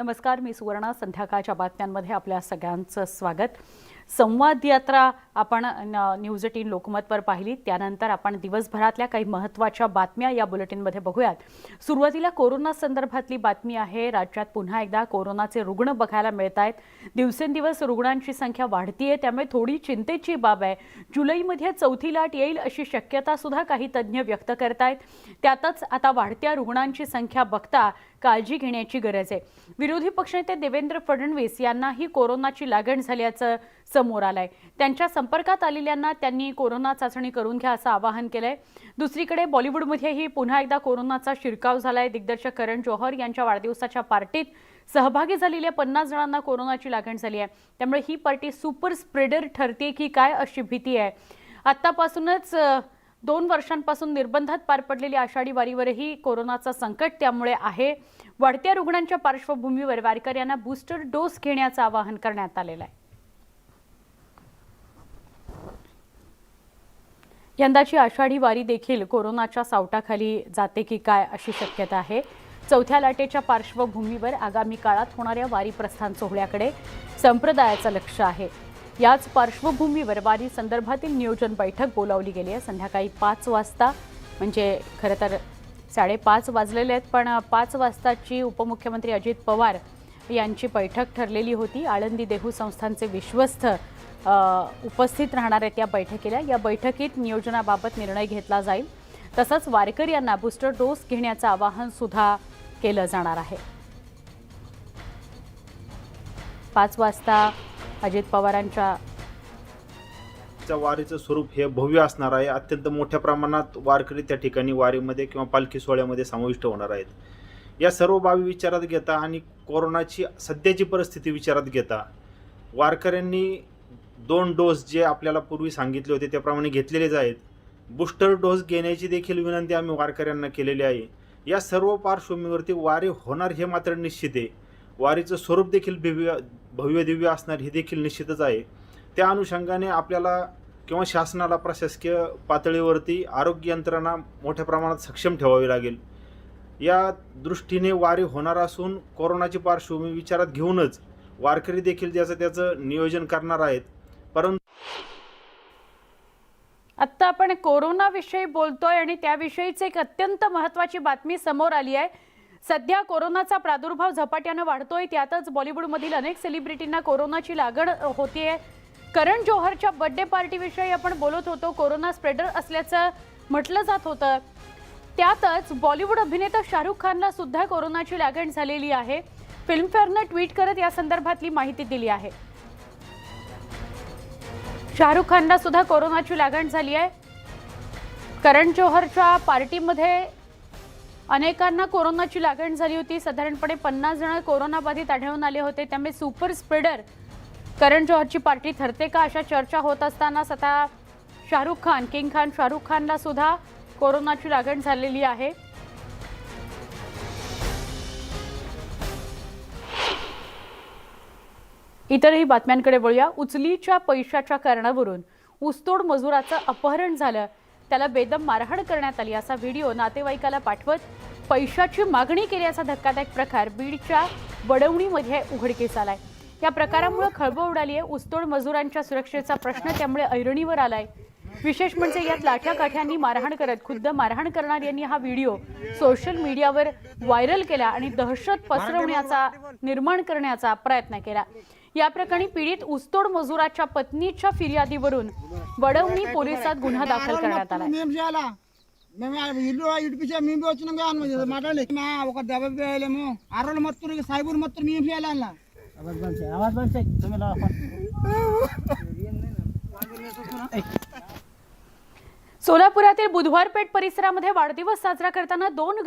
नमस्कार मी सुवर्णा. संध्याकाळच्या बातम्यांमध्ये आपल्या सगळ्यांचं स्वागत. संवाद यात्रा आपण न्यूज एटीन लोकमतवर पाहिली. त्यानंतर आपण दिवसभरातल्या काही महत्त्वाच्या बातम्या या बुलेटिनमध्ये बघूयात. सुरुवातीला कोरोना संदर्भातली बातमी आहे. राज्यात पुन्हा एकदा कोरोनाचे रुग्ण बघायला मिळत आहेत दिवसेंदिवस रुग्णांची संख्या वाढतीये त्यामुळे थोडी चिंतेची बाब आहे. जुलैमध्ये चौथी लाट येईल अशी शक्यता सुद्धा काही तज्ज्ञ व्यक्त करतायत. त्यातच आता वाढत्या रुग्णांची संख्या बघता काळजी घेण्याची गरज आहे. विरोधी पक्षनेते देवेंद्र फडणवीस यांनाही कोरोनाची लागण झाल्याचं समोर आलाय. त्यांच्या संपर्कात आलेल्यांना त्यांनी कोरोना चाचणी करून घ्या असं आवाहन केलंय. दुसरीकडे बॉलिवूडमध्येही पुन्हा एकदा कोरोनाचा शिरकाव झालाय. दिग्दर्शक करण जोहर यांच्या वाढदिवसाच्या पार्टीत सहभागी झालेल्या पन्नास जणांना कोरोनाची लागण झाली आहे. त्यामुळे ही पार्टी सुपर स्प्रेडर ठरते की काय अशी भीती आहे. आत्तापासूनच दोन वर्षांपासून निर्बंधात पार पडलेल्या आषाढी वारीवरही कोरोनाचा संकट त्यामुळे आहे. वाढत्या रुग्णांच्या पार्श्वभूमीवर वारकऱ्यांना बूस्टर डोस घेण्याचं आवाहन करण्यात आलेलं आहे. यंदाची आषाढी वारी देखील कोरोनाच्या सावटाखाली जाते की काय अशी शक्यता आहे. चौथ्या लाटेच्या पार्श्वभूमीवर आगामी काळात होणाऱ्या वारी प्रस्थान सोहळ्याकडे संप्रदायाचं लक्ष आहे. याच पार्श्वभूमीवर वारी संदर्भातील नियोजन बैठक बोलावली गेली आहे. संध्याकाळी पाच वाजता म्हणजे खरं तर साडेपाच वाजलेले आहेत पण पाच वाजताची उपमुख्यमंत्री अजित पवार यांची बैठक ठरलेली होती. आळंदी देहू संस्थांचे विश्वस्त उपस्थित राहणार आहेत या बैठकीला. या बैठकीत नियोजनाबाबत निर्णय घेतला जाईल. तसंच वारकऱ्यांना बूस्टर डोस घेण्याचं आवाहन सुद्धा केलं जाणार आहे. पाच वाजता अजित पवारांच्या वारीचं स्वरूप हे भव्य असणार आहे. अत्यंत मोठ्या प्रमाणात वारकरी त्या ठिकाणी वारीमध्ये किंवा पालखी सोहळ्यामध्ये समाविष्ट होणार आहेत. या सर्व बाबी विचारात घेता आणि कोरोनाची सध्याची परिस्थिती विचारात घेता. वारकऱ्यांनी दोन डोस जे आपल्याला पूर्वी सांगितले होते त्याप्रमाणे घेतलेलेच आहेत. बूस्टर डोस घेण्याची देखील विनंती आम्ही वारकऱ्यांना केलेली आहे. या सर्व पार्श्वभूमीवरती वारी होणार हे मात्र निश्चित आहे. वारीचं स्वरूप देखील भव्य भव्य दिव्य असणार हे देखील निश्चितच आहे. त्या अनुषंगाने आपल्याला किंवा शासनाला प्रशासकीय पातळीवरती आरोग्य यंत्रणा मोठ्या प्रमाणात सक्षम ठेवावी लागेल. या दृष्टीने वारी होणार असून कोरोनाची पार्श्वभूमी विचारात घेऊनच वारकरी देखील त्याचं त्याचं नियोजन करणार आहेत. परंतु आत्ता आपण कोरोनाविषयी बोलतोय आणि त्याविषयीच एक अत्यंत महत्वाची बातमी समोर आली आहे. सध्या कोरोनाचा प्रादुर्भाव झपाट्यानं वाढतोय. त्यातच बॉलिवूडमधील अनेक सेलिब्रिटींना कोरोनाची लागण होतीये. करण जोहरच्या बर्थडे पार्टीविषयी आपण बोलत होतो. कोरोना स्प्रेडर असल्याचं म्हटलं जात होतं. त्यातच बॉलिवूड अभिनेता शाहरुख खानला सुद्धा कोरोनाची लागण झालेली आहे. फिल्मफेअरनं ट्विट करत या संदर्भातली माहिती दिली आहे. शाहरुख खानला सुद्धा कोरोनाची लागण झाली आहे. करण जोहरच्या पार्टीमध्ये अनेकांना कोरोनाची लागण झाली होती. साधारणपणे पन्नास जण कोरोनाबाधित आढळून आले होते. त्यामुळे सुपर स्प्रेडर करण जोहरची पार्टी ठरते का अशा चर्चा होत असतानाच आता शाहरुख खान किंग खान शाहरुख खानला सुद्धा कोरोनाची लागण झालेली आहे. इतरही बातम्यांकडे वळूया. उचलीच्या पैशाच्या कारणावरून ऊसतोड मजुराचं अपहरण झालं. त्याला बेदम मारहाण करण्यात आली. असा व्हिडिओ नातेवाईकाला पाठवत पैशाची मागणी केल्याचा धक्कादायक प्रकार बीडच्या वडवणीमध्ये उघडकीस आलाय. या प्रकारामुळे खळबळ उडाली आहे ऊसतोड मजुरांच्या सुरक्षेचा प्रश्न त्यामुळे ऐरणीवर आलाय. विशेष म्हणजे यात लाठ्या काठ्यांनी मारहाण करत खुद्द मारहाण करणार यांनी हा व्हिडिओ सोशल मीडियावर व्हायरल केला आणि दहशत पसरवण्याचा निर्माण करण्याचा प्रयत्न केला. या प्रकरणी पीडित ऊसतोड मजुराच्या पत्नीच्या फिर्यादीवरून वडवणी पोलिसात गुन्हा दाखल करण्यात आला. మేము आवाज आवाज सोलापुरातील बुधवार पेठ परिसरामध्ये वाढदिवस साजरा करताना दोन